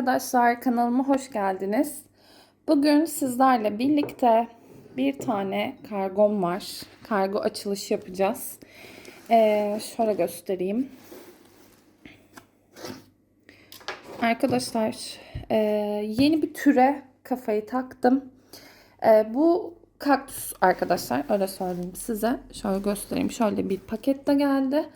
arkadaşlar kanalıma hoş geldiniz. Bugün sizlerle birlikte bir tane kargom var. Kargo açılış yapacağız. Ee, şöyle göstereyim. Arkadaşlar e, yeni bir türe kafayı taktım. E, bu kaktüs arkadaşlar öyle söyleyeyim size. Şöyle göstereyim. Şöyle bir pakette geldi.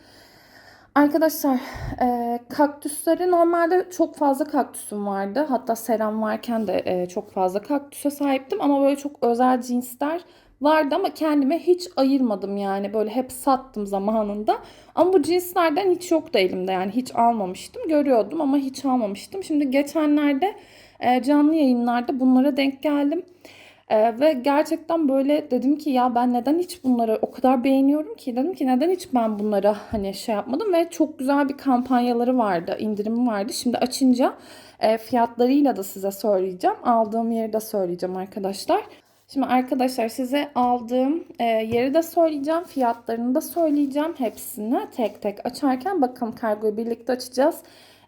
Arkadaşlar e, kaktüsleri normalde çok fazla kaktüsüm vardı. Hatta seram varken de e, çok fazla kaktüse sahiptim. Ama böyle çok özel cinsler vardı ama kendime hiç ayırmadım yani. Böyle hep sattım zamanında. Ama bu cinslerden hiç yoktu elimde yani hiç almamıştım. Görüyordum ama hiç almamıştım. Şimdi geçenlerde e, canlı yayınlarda bunlara denk geldim. Ee, ve gerçekten böyle dedim ki ya ben neden hiç bunları o kadar beğeniyorum ki dedim ki neden hiç ben bunlara hani şey yapmadım ve çok güzel bir kampanyaları vardı indirimi vardı şimdi açınca e, fiyatlarıyla da size söyleyeceğim aldığım yeri de söyleyeceğim arkadaşlar. Şimdi arkadaşlar size aldığım e, yeri de söyleyeceğim fiyatlarını da söyleyeceğim hepsini tek tek açarken bakalım kargoyu birlikte açacağız.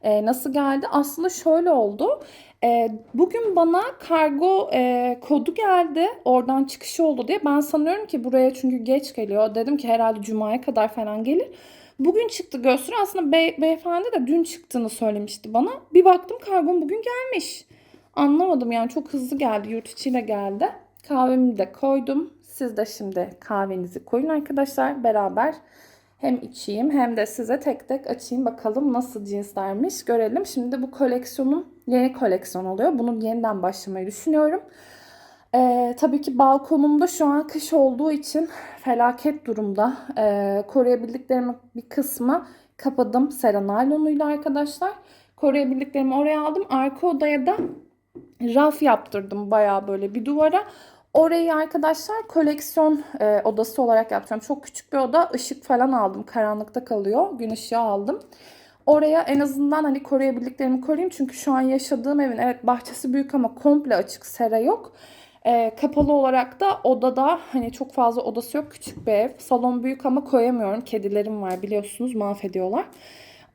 E, nasıl geldi? Aslında şöyle oldu. E, bugün bana kargo e, kodu geldi. Oradan çıkışı oldu diye. Ben sanıyorum ki buraya çünkü geç geliyor. Dedim ki herhalde cumaya kadar falan gelir. Bugün çıktı gösteri. Aslında bey, beyefendi de dün çıktığını söylemişti bana. Bir baktım kargom bugün gelmiş. Anlamadım yani çok hızlı geldi. Yurt içiyle geldi. Kahvemi de koydum. Siz de şimdi kahvenizi koyun arkadaşlar. Beraber hem içeyim hem de size tek tek açayım bakalım nasıl cinslermiş görelim. Şimdi bu koleksiyonum yeni koleksiyon oluyor. Bunun yeniden başlamayı düşünüyorum. Ee, tabii ki balkonumda şu an kış olduğu için felaket durumda. Ee, koruyabildiklerimin bir kısmı kapadım seranalonuyla arkadaşlar. Koruyabildiklerimi oraya aldım. Arka odaya da raf yaptırdım bayağı böyle bir duvara. Orayı arkadaşlar koleksiyon e, odası olarak yapacağım. Çok küçük bir oda. Işık falan aldım. Karanlıkta kalıyor. Gün ışığı aldım. Oraya en azından hani koruyabildiklerimi koruyayım. Çünkü şu an yaşadığım evin evet bahçesi büyük ama komple açık sera yok. E, kapalı olarak da odada hani çok fazla odası yok. Küçük bir ev. Salon büyük ama koyamıyorum. Kedilerim var biliyorsunuz mahvediyorlar.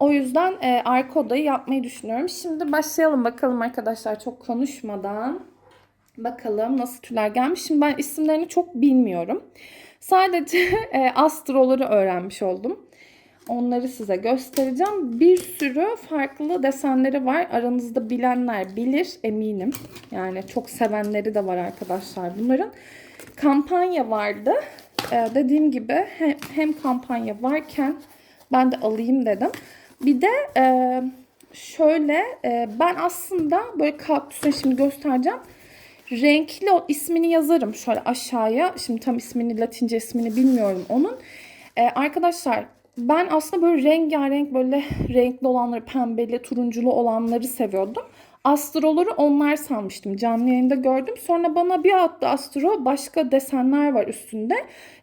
O yüzden e, arka odayı yapmayı düşünüyorum. Şimdi başlayalım bakalım arkadaşlar çok konuşmadan. Bakalım nasıl tüyler gelmiş. Şimdi ben isimlerini çok bilmiyorum. Sadece e, astroları öğrenmiş oldum. Onları size göstereceğim. Bir sürü farklı desenleri var. Aranızda bilenler bilir eminim. Yani çok sevenleri de var arkadaşlar bunların. Kampanya vardı. Ee, dediğim gibi hem, hem kampanya varken ben de alayım dedim. Bir de e, şöyle e, ben aslında böyle kaktüsü şimdi göstereceğim renkli o ismini yazarım şöyle aşağıya. Şimdi tam ismini Latince ismini bilmiyorum onun. Ee, arkadaşlar ben aslında böyle rengarenk böyle renkli olanları pembeli turunculu olanları seviyordum. Astroları onlar sanmıştım. Canlı yayında gördüm. Sonra bana bir attı astro. Başka desenler var üstünde.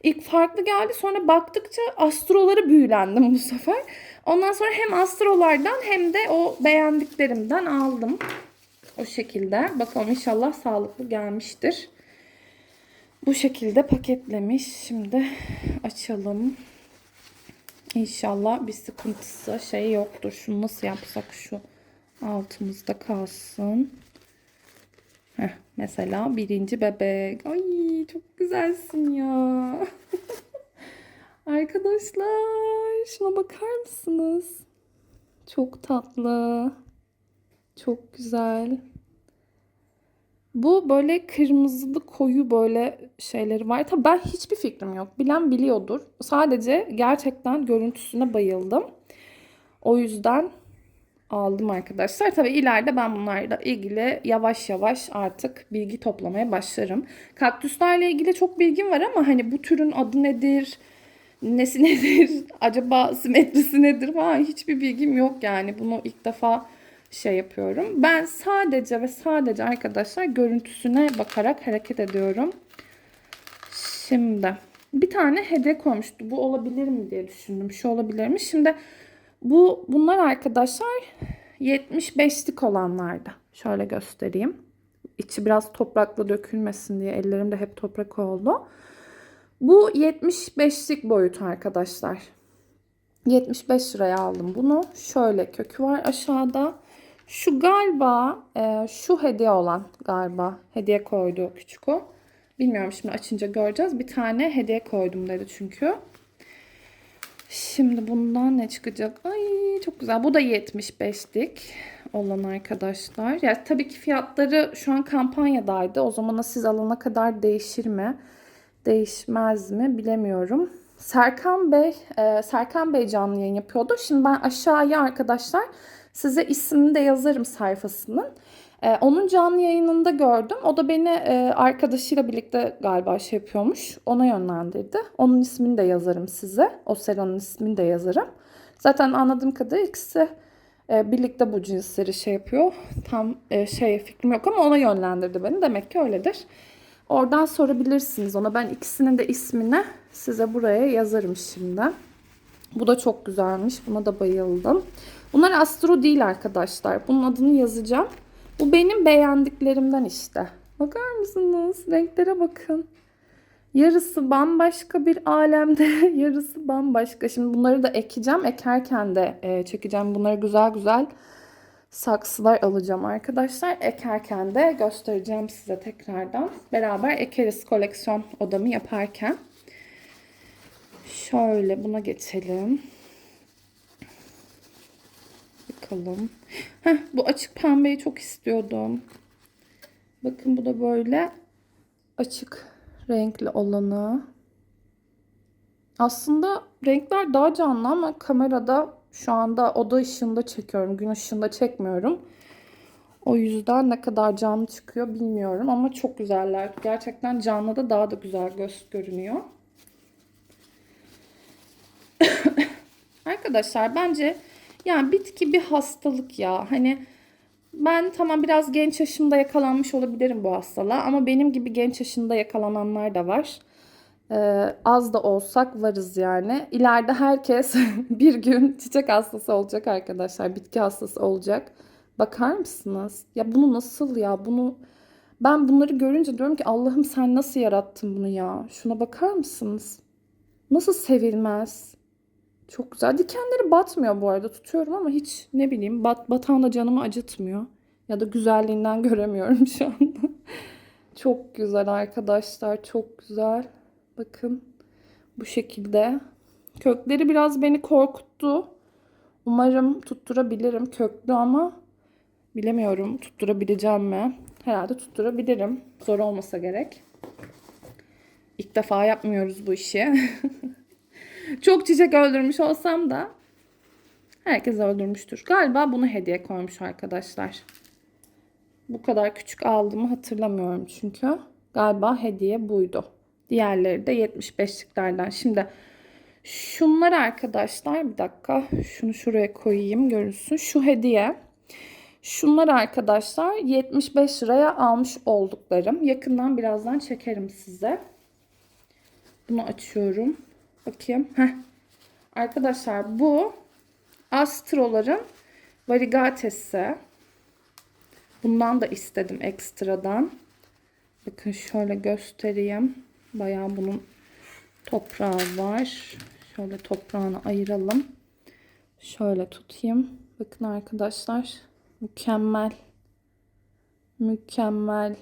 İlk farklı geldi. Sonra baktıkça astroları büyülendim bu sefer. Ondan sonra hem astrolardan hem de o beğendiklerimden aldım. O şekilde. Bakalım inşallah sağlıklı gelmiştir. Bu şekilde paketlemiş. Şimdi açalım. İnşallah bir sıkıntısı şey yoktur. Şunu nasıl yapsak şu altımızda kalsın. Heh, mesela birinci bebek. Ay çok güzelsin ya. Arkadaşlar şuna bakar mısınız? Çok tatlı. Çok güzel. Bu böyle kırmızılı koyu böyle şeyleri var. Tabii ben hiçbir fikrim yok. Bilen biliyordur. Sadece gerçekten görüntüsüne bayıldım. O yüzden aldım arkadaşlar. Tabii ileride ben bunlarla ilgili yavaş yavaş artık bilgi toplamaya başlarım. Kaktüslerle ilgili çok bilgim var ama hani bu türün adı nedir? Nesi nedir? Acaba simetrisi nedir falan hiçbir bilgim yok yani. Bunu ilk defa şey yapıyorum. Ben sadece ve sadece arkadaşlar görüntüsüne bakarak hareket ediyorum. Şimdi bir tane hediye koymuştu. Bu olabilir mi diye düşündüm. Şu olabilir mi? Şimdi bu bunlar arkadaşlar 75'lik olanlarda. Şöyle göstereyim. İçi biraz toprakla dökülmesin diye ellerimde hep toprak oldu. Bu 75'lik boyut arkadaşlar. 75 liraya aldım bunu. Şöyle kökü var aşağıda. Şu galiba e, şu hediye olan galiba hediye koydu küçük o. Bilmiyorum şimdi açınca göreceğiz. Bir tane hediye koydum dedi çünkü. Şimdi bundan ne çıkacak? Ay çok güzel. Bu da 75'lik olan arkadaşlar. Ya tabii ki fiyatları şu an kampanyadaydı. O zamana siz alana kadar değişir mi? Değişmez mi? Bilemiyorum. Serkan Bey, e, Serkan Bey canlı yayın yapıyordu. Şimdi ben aşağıya arkadaşlar size ismini de yazarım sayfasının. E, onun canlı yayınında gördüm. O da beni e, arkadaşıyla birlikte galiba şey yapıyormuş. Ona yönlendirdi. Onun ismini de yazarım size. O Sera'nın ismini de yazarım. Zaten anladığım kadarıyla ikisi e, birlikte bu cinsleri şey yapıyor. Tam e, şey fikrim yok ama ona yönlendirdi beni. Demek ki öyledir. Oradan sorabilirsiniz ona. Ben ikisinin de ismini size buraya yazarım şimdi. Bu da çok güzelmiş. Buna da bayıldım. Bunlar astro değil arkadaşlar. Bunun adını yazacağım. Bu benim beğendiklerimden işte. Bakar mısınız? Renklere bakın. Yarısı bambaşka bir alemde, yarısı bambaşka. Şimdi bunları da ekeceğim. Ekerken de e, çekeceğim. Bunları güzel güzel saksılar alacağım arkadaşlar. Ekerken de göstereceğim size tekrardan. Beraber ekeriz koleksiyon odamı yaparken. Şöyle buna geçelim. Bakalım. Heh, bu açık pembeyi çok istiyordum. Bakın bu da böyle açık renkli olanı. Aslında renkler daha canlı ama kamerada şu anda oda ışığında çekiyorum. Gün ışığında çekmiyorum. O yüzden ne kadar canlı çıkıyor bilmiyorum ama çok güzeller. Gerçekten canlıda daha da güzel göz görünüyor. Arkadaşlar bence yani bitki bir hastalık ya. Hani ben tamam biraz genç yaşımda yakalanmış olabilirim bu hastalığa ama benim gibi genç yaşında yakalananlar da var. Ee, az da olsak varız yani. İleride herkes bir gün çiçek hastası olacak arkadaşlar. Bitki hastası olacak. Bakar mısınız? Ya bunu nasıl ya? Bunu ben bunları görünce diyorum ki Allah'ım sen nasıl yarattın bunu ya? Şuna bakar mısınız? Nasıl sevilmez? Çok güzel. Dikenleri batmıyor bu arada. Tutuyorum ama hiç ne bileyim bat, batan da canımı acıtmıyor. Ya da güzelliğinden göremiyorum şu anda. çok güzel arkadaşlar. Çok güzel. Bakın bu şekilde. Kökleri biraz beni korkuttu. Umarım tutturabilirim köklü ama bilemiyorum tutturabileceğim mi? Herhalde tutturabilirim. Zor olmasa gerek. İlk defa yapmıyoruz bu işi. Çok çiçek öldürmüş olsam da herkes öldürmüştür. Galiba bunu hediye koymuş arkadaşlar. Bu kadar küçük aldığımı hatırlamıyorum çünkü. Galiba hediye buydu. Diğerleri de 75'liklerden. Şimdi şunlar arkadaşlar bir dakika şunu şuraya koyayım görünsün. Şu hediye. Şunlar arkadaşlar 75 liraya almış olduklarım. Yakından birazdan çekerim size. Bunu açıyorum. Bakayım. Heh. Arkadaşlar bu astroların varigatesi. Bundan da istedim ekstradan. Bakın şöyle göstereyim. Bayağı bunun toprağı var. Şöyle toprağını ayıralım. Şöyle tutayım. Bakın arkadaşlar. Mükemmel. Mükemmel.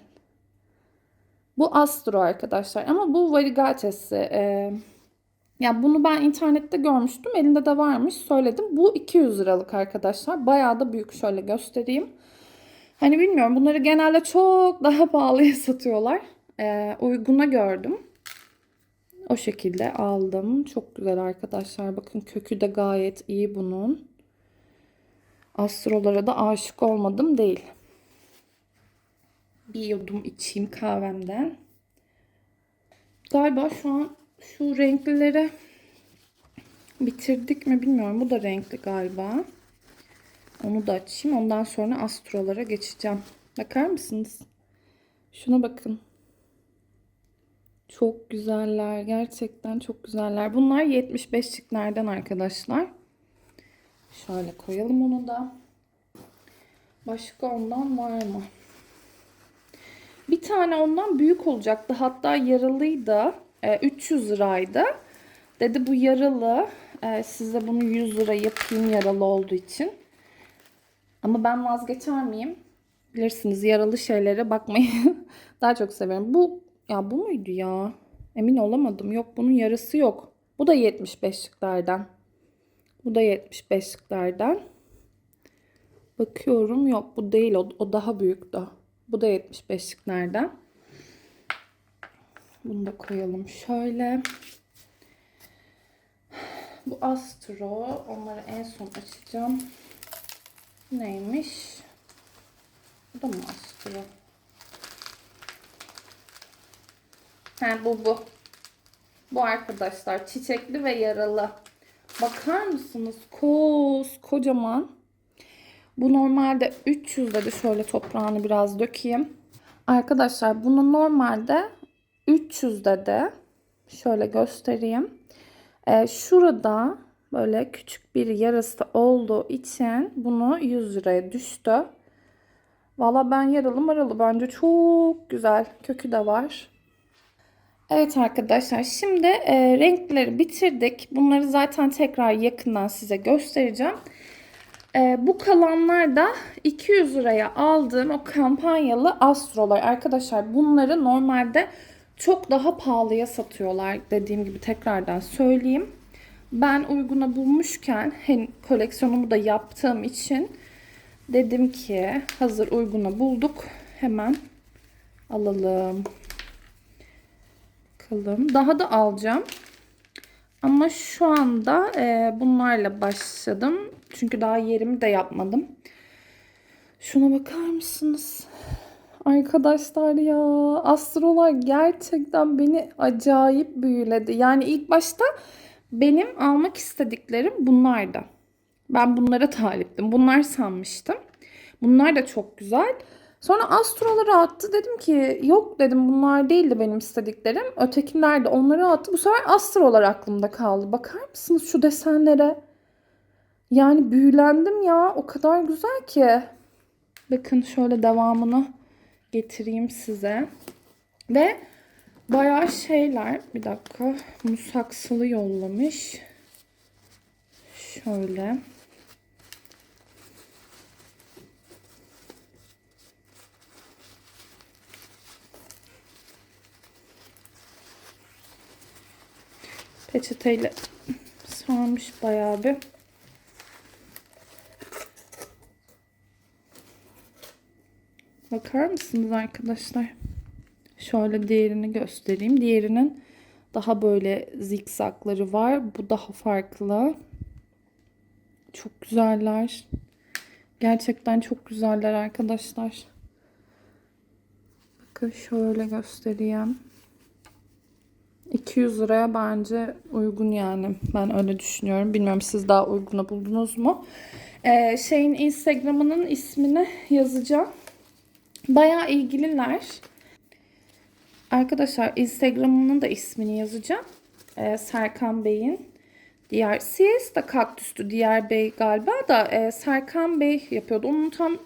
Bu astro arkadaşlar. Ama bu varigatesi. Ee, ya bunu ben internette görmüştüm. Elinde de varmış. Söyledim. Bu 200 liralık arkadaşlar. Bayağı da büyük. Şöyle göstereyim. Hani bilmiyorum. Bunları genelde çok daha pahalıya satıyorlar. Ee, uyguna gördüm. O şekilde aldım. Çok güzel arkadaşlar. Bakın kökü de gayet iyi bunun. Astrolara da aşık olmadım değil. Bir yudum içeyim kahvemden. Galiba şu an şu renklileri bitirdik mi bilmiyorum. Bu da renkli galiba. Onu da açayım. Ondan sonra astrolara geçeceğim. Bakar mısınız? Şuna bakın. Çok güzeller. Gerçekten çok güzeller. Bunlar 75'liklerden arkadaşlar. Şöyle koyalım onu da. Başka ondan var mı? Bir tane ondan büyük olacaktı. Hatta yaralıydı. E, 300 liraydı. Dedi bu yaralı. E, size bunu 100 lira yapayım yaralı olduğu için. Ama ben vazgeçer miyim? Bilirsiniz yaralı şeylere bakmayı daha çok severim. Bu ya bu muydu ya? Emin olamadım. Yok bunun yarısı yok. Bu da 75'liklerden. Bu da 75'liklerden. Bakıyorum yok bu değil o, o daha büyük da. Bu da 75'liklerden. Bunu da koyalım şöyle. Bu Astro. Onları en son açacağım. Neymiş? Bu da mı Astro? He bu bu. Bu arkadaşlar çiçekli ve yaralı. Bakar mısınız? Kos kocaman. Bu normalde 300 dedi. Şöyle toprağını biraz dökeyim. Arkadaşlar bunu normalde 300 dedi. Şöyle göstereyim. Ee, şurada böyle küçük bir yarası olduğu için bunu 100 liraya düştü. Valla ben yaralı maralı bence çok güzel. Kökü de var. Evet arkadaşlar şimdi e, renkleri bitirdik. Bunları zaten tekrar yakından size göstereceğim. E, bu kalanlar da 200 liraya aldığım o kampanyalı astrolar. Arkadaşlar bunları normalde çok daha pahalıya satıyorlar. Dediğim gibi tekrardan söyleyeyim. Ben uyguna bulmuşken hem koleksiyonumu da yaptığım için dedim ki hazır uyguna bulduk. Hemen alalım. Bakalım. Daha da alacağım. Ama şu anda e, bunlarla başladım. Çünkü daha yerimi de yapmadım. Şuna bakar mısınız? Arkadaşlar ya astrolar gerçekten beni acayip büyüledi. Yani ilk başta benim almak istediklerim bunlardı. Ben bunlara taliptim. Bunlar sanmıştım. Bunlar da çok güzel. Sonra astroları attı. Dedim ki yok dedim bunlar değildi benim istediklerim. Ötekiler de onları attı. Bu sefer astrolar aklımda kaldı. Bakar mısınız şu desenlere? Yani büyülendim ya. O kadar güzel ki. Bakın şöyle devamını getireyim size. Ve bayağı şeyler. Bir dakika. Musaksılı yollamış. Şöyle. Peçeteyle sarmış bayağı bir. Bakar mısınız arkadaşlar? Şöyle diğerini göstereyim. Diğerinin daha böyle zikzakları var. Bu daha farklı. Çok güzeller. Gerçekten çok güzeller arkadaşlar. Bakın şöyle göstereyim. 200 liraya bence uygun yani. Ben öyle düşünüyorum. Bilmiyorum siz daha uyguna buldunuz mu? Ee, şeyin Instagram'ının ismini yazacağım. Bayağı ilgililer. Arkadaşlar Instagram'ının da ismini yazacağım. Ee, Serkan Bey'in. Diğer CS da kaktüstü diğer bey galiba da e, Serkan Bey yapıyordu. Onun tam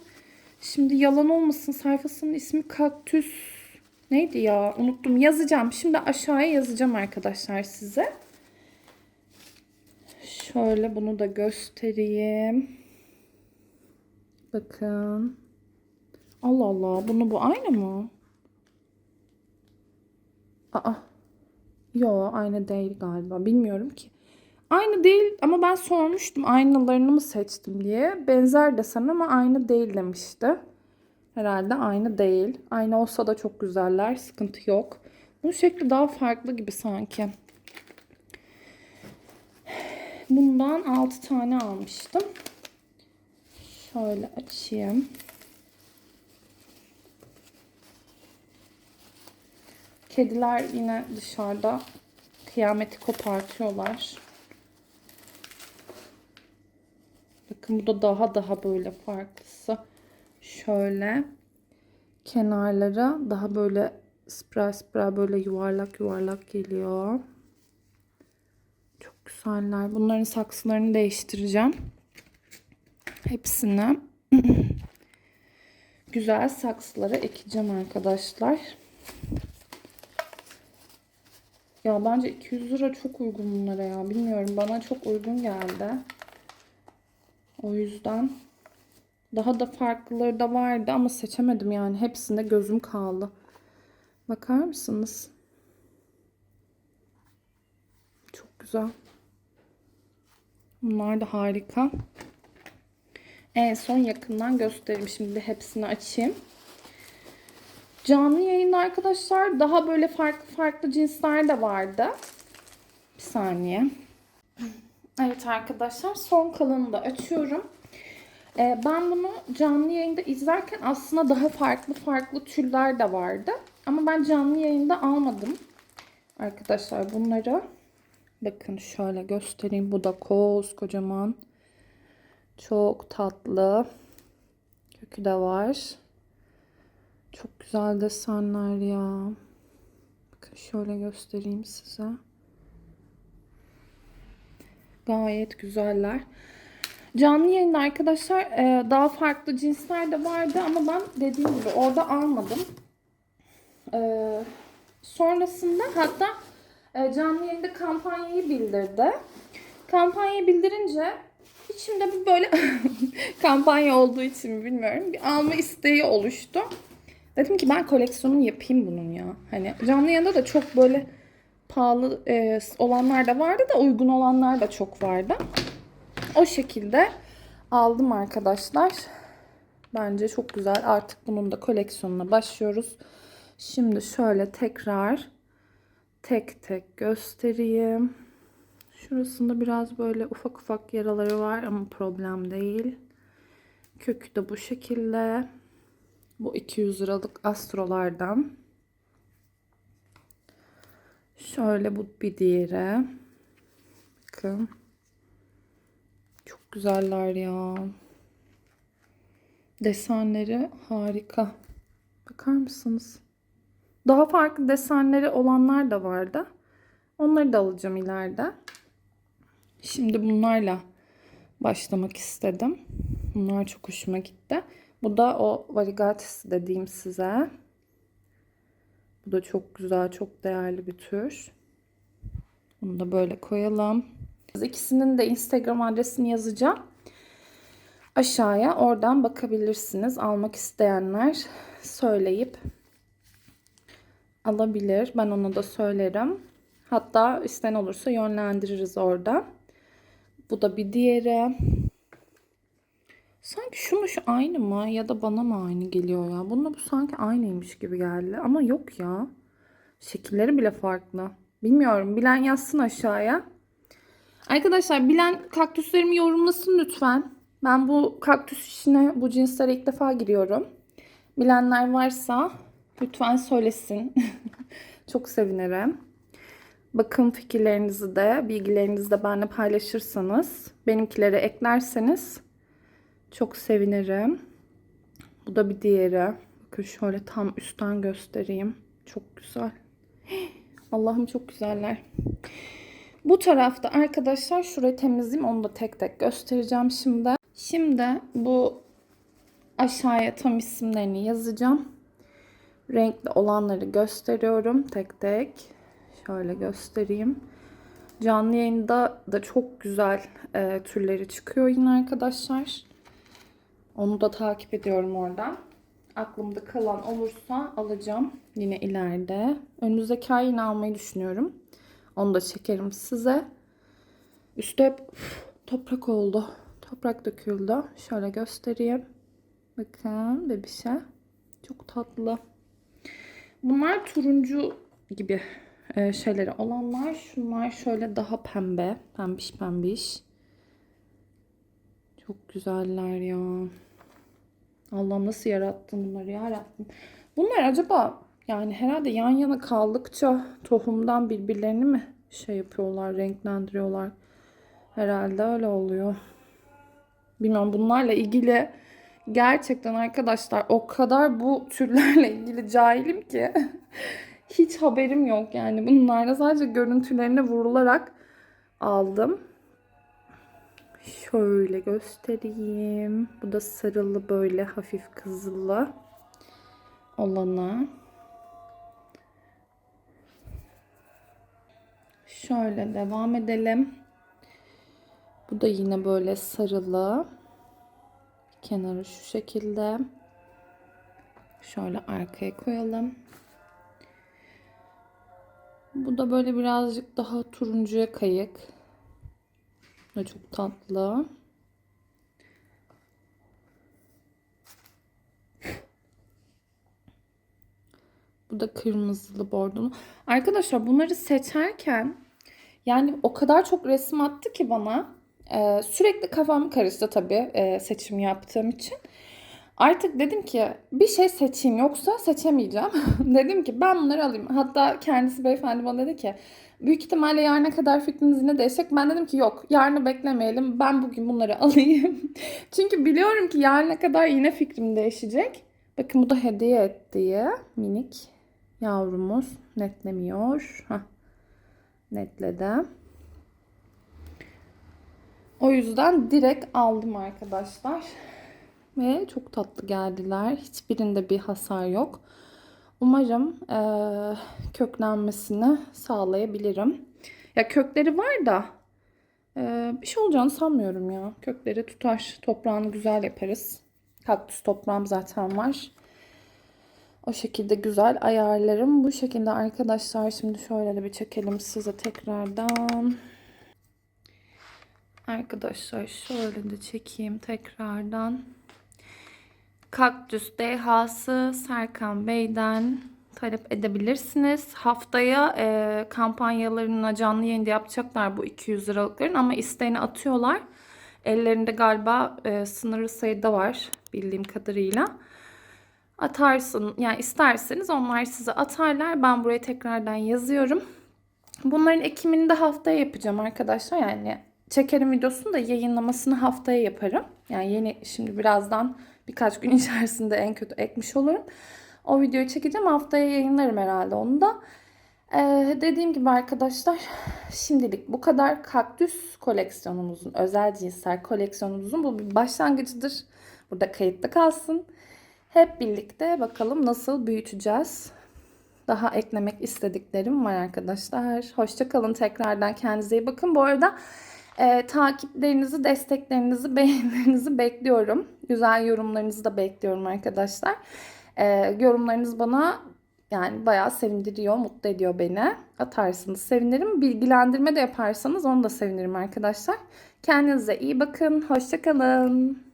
şimdi yalan olmasın sayfasının ismi kaktüs neydi ya unuttum yazacağım. Şimdi aşağıya yazacağım arkadaşlar size. Şöyle bunu da göstereyim. Bakın. Allah Allah bunu bu aynı mı? Aa. Yo aynı değil galiba. Bilmiyorum ki. Aynı değil ama ben sormuştum aynılarını mı seçtim diye. Benzer desen ama aynı değil demişti. Herhalde aynı değil. Aynı olsa da çok güzeller. Sıkıntı yok. Bunun şekli daha farklı gibi sanki. Bundan 6 tane almıştım. Şöyle açayım. Kediler yine dışarıda kıyameti kopartıyorlar. Bakın bu da daha daha böyle farklısı. Şöyle kenarlara daha böyle spray spray böyle yuvarlak yuvarlak geliyor. Çok güzeller. Bunların saksılarını değiştireceğim. Hepsini güzel saksılara ekeceğim arkadaşlar. Ya bence 200 lira çok uygun bunlara ya. Bilmiyorum bana çok uygun geldi. O yüzden Daha da farklıları da vardı ama seçemedim yani. Hepsinde gözüm kaldı. Bakar mısınız? Çok güzel. Bunlar da harika. En son yakından göstereyim. Şimdi hepsini açayım. Canlı yayında arkadaşlar daha böyle farklı farklı cinsler de vardı. Bir saniye. Evet arkadaşlar son kalanını da açıyorum. Ee, ben bunu canlı yayında izlerken aslında daha farklı farklı türler de vardı. Ama ben canlı yayında almadım. Arkadaşlar bunları bakın şöyle göstereyim. Bu da koskocaman. Çok tatlı. Kökü de var. Çok güzel desenler ya. Bakın şöyle göstereyim size. Gayet güzeller. Canlı yayında arkadaşlar e, daha farklı cinsler de vardı ama ben dediğim gibi orada almadım. E, sonrasında hatta e, canlı yayında kampanyayı bildirdi. Kampanyayı bildirince içimde bir böyle kampanya olduğu için mi bilmiyorum bir alma isteği oluştu. Dedim ki ben koleksiyonunu yapayım bunun ya. Hani canlı yayında da çok böyle pahalı e, olanlar da vardı da uygun olanlar da çok vardı. O şekilde aldım arkadaşlar. Bence çok güzel. Artık bunun da koleksiyonuna başlıyoruz. Şimdi şöyle tekrar tek tek göstereyim. Şurasında biraz böyle ufak ufak yaraları var ama problem değil. Kökü de bu şekilde. Bu 200 liralık astrolardan. Şöyle bu bir diğeri. Bakın. Çok güzeller ya. Desenleri harika. Bakar mısınız? Daha farklı desenleri olanlar da vardı. Onları da alacağım ileride. Şimdi bunlarla başlamak istedim. Bunlar çok hoşuma gitti. Bu da o variegatis dediğim size. Bu da çok güzel, çok değerli bir tür. Bunu da böyle koyalım. İkisinin de Instagram adresini yazacağım. Aşağıya oradan bakabilirsiniz. Almak isteyenler söyleyip alabilir. Ben onu da söylerim. Hatta isten olursa yönlendiririz orada. Bu da bir diğeri. Sanki şunu şu aynı mı ya da bana mı aynı geliyor ya? Bununla bu sanki aynıymış gibi geldi. Ama yok ya. Şekilleri bile farklı. Bilmiyorum. Bilen yazsın aşağıya. Arkadaşlar bilen kaktüslerimi yorumlasın lütfen. Ben bu kaktüs işine bu cinslere ilk defa giriyorum. Bilenler varsa lütfen söylesin. Çok sevinirim. Bakım fikirlerinizi de, bilgilerinizi de benimle paylaşırsanız, benimkileri eklerseniz çok sevinirim. Bu da bir diğeri. Bakın şöyle tam üstten göstereyim. Çok güzel. Allah'ım çok güzeller. Bu tarafta arkadaşlar şurayı temizleyeyim. Onu da tek tek göstereceğim şimdi. Şimdi bu aşağıya tam isimlerini yazacağım. Renkli olanları gösteriyorum tek tek. Şöyle göstereyim. Canlı yayında da çok güzel e, türleri çıkıyor yine arkadaşlar. Onu da takip ediyorum oradan. Aklımda kalan olursa alacağım yine ileride. Önümüzdeki ay yine almayı düşünüyorum. Onu da çekerim size. Üstü hep toprak oldu. Toprak döküldü. Şöyle göstereyim. Bakın bebişe. Çok tatlı. Bunlar turuncu gibi e, şeyleri olanlar. Şunlar şöyle daha pembe. Pembiş pembiş. Çok güzeller ya. Allah'ım nasıl yarattın bunları yarattın. Bunlar acaba yani herhalde yan yana kaldıkça tohumdan birbirlerini mi şey yapıyorlar, renklendiriyorlar. Herhalde öyle oluyor. Bilmiyorum bunlarla ilgili gerçekten arkadaşlar o kadar bu türlerle ilgili cahilim ki hiç haberim yok yani. Bunlarla sadece görüntülerine vurularak aldım. Şöyle göstereyim. Bu da sarılı böyle hafif kızılı olana. Şöyle devam edelim. Bu da yine böyle sarılı. Kenarı şu şekilde. Şöyle arkaya koyalım. Bu da böyle birazcık daha turuncuya kayık. Da çok tatlı. Bu da kırmızılı bordolu. Arkadaşlar bunları seçerken yani o kadar çok resim attı ki bana. Ee, sürekli kafam karıştı tabii e, seçim yaptığım için. Artık dedim ki bir şey seçeyim yoksa seçemeyeceğim. dedim ki ben bunları alayım. Hatta kendisi beyefendi bana dedi ki büyük ihtimalle yarına kadar fikriniz yine değişecek. Ben dedim ki yok yarını beklemeyelim. Ben bugün bunları alayım. Çünkü biliyorum ki yarına kadar yine fikrim değişecek. Bakın bu da hediye ettiği minik yavrumuz. Netlemiyor. Hah. Netledi. O yüzden direkt aldım arkadaşlar. Ve çok tatlı geldiler. Hiçbirinde bir hasar yok. Umarım eee, köklenmesini sağlayabilirim. Ya kökleri var da eee, bir şey olacağını sanmıyorum ya. Kökleri tutar. Toprağını güzel yaparız. Kaktüs toprağım zaten var. O şekilde güzel ayarlarım. Bu şekilde arkadaşlar şimdi şöyle de bir çekelim size tekrardan. Arkadaşlar şöyle de çekeyim tekrardan. Kaktüs dehası Serkan Bey'den talep edebilirsiniz. Haftaya e, kampanyalarına canlı yayında yapacaklar bu 200 liralıkların ama isteğini atıyorlar. Ellerinde galiba e, sınırlı sayıda var bildiğim kadarıyla. Atarsın yani isterseniz onlar size atarlar. Ben buraya tekrardan yazıyorum. Bunların ekimini de haftaya yapacağım arkadaşlar. Yani çekerim videosunu da yayınlamasını haftaya yaparım. Yani yeni şimdi birazdan birkaç gün içerisinde en kötü ekmiş olurum. O videoyu çekeceğim. Haftaya yayınlarım herhalde onu da. Ee, dediğim gibi arkadaşlar şimdilik bu kadar kaktüs koleksiyonumuzun, özel cinsler koleksiyonumuzun bu bir başlangıcıdır. Burada kayıtlı kalsın. Hep birlikte bakalım nasıl büyüteceğiz. Daha eklemek istediklerim var arkadaşlar. Hoşçakalın tekrardan kendinize iyi bakın. Bu arada e, takiplerinizi, desteklerinizi, beğenilerinizi bekliyorum. Güzel yorumlarınızı da bekliyorum arkadaşlar. E, yorumlarınız bana yani bayağı sevindiriyor, mutlu ediyor beni. Atarsınız sevinirim. Bilgilendirme de yaparsanız onu da sevinirim arkadaşlar. Kendinize iyi bakın. Hoşçakalın.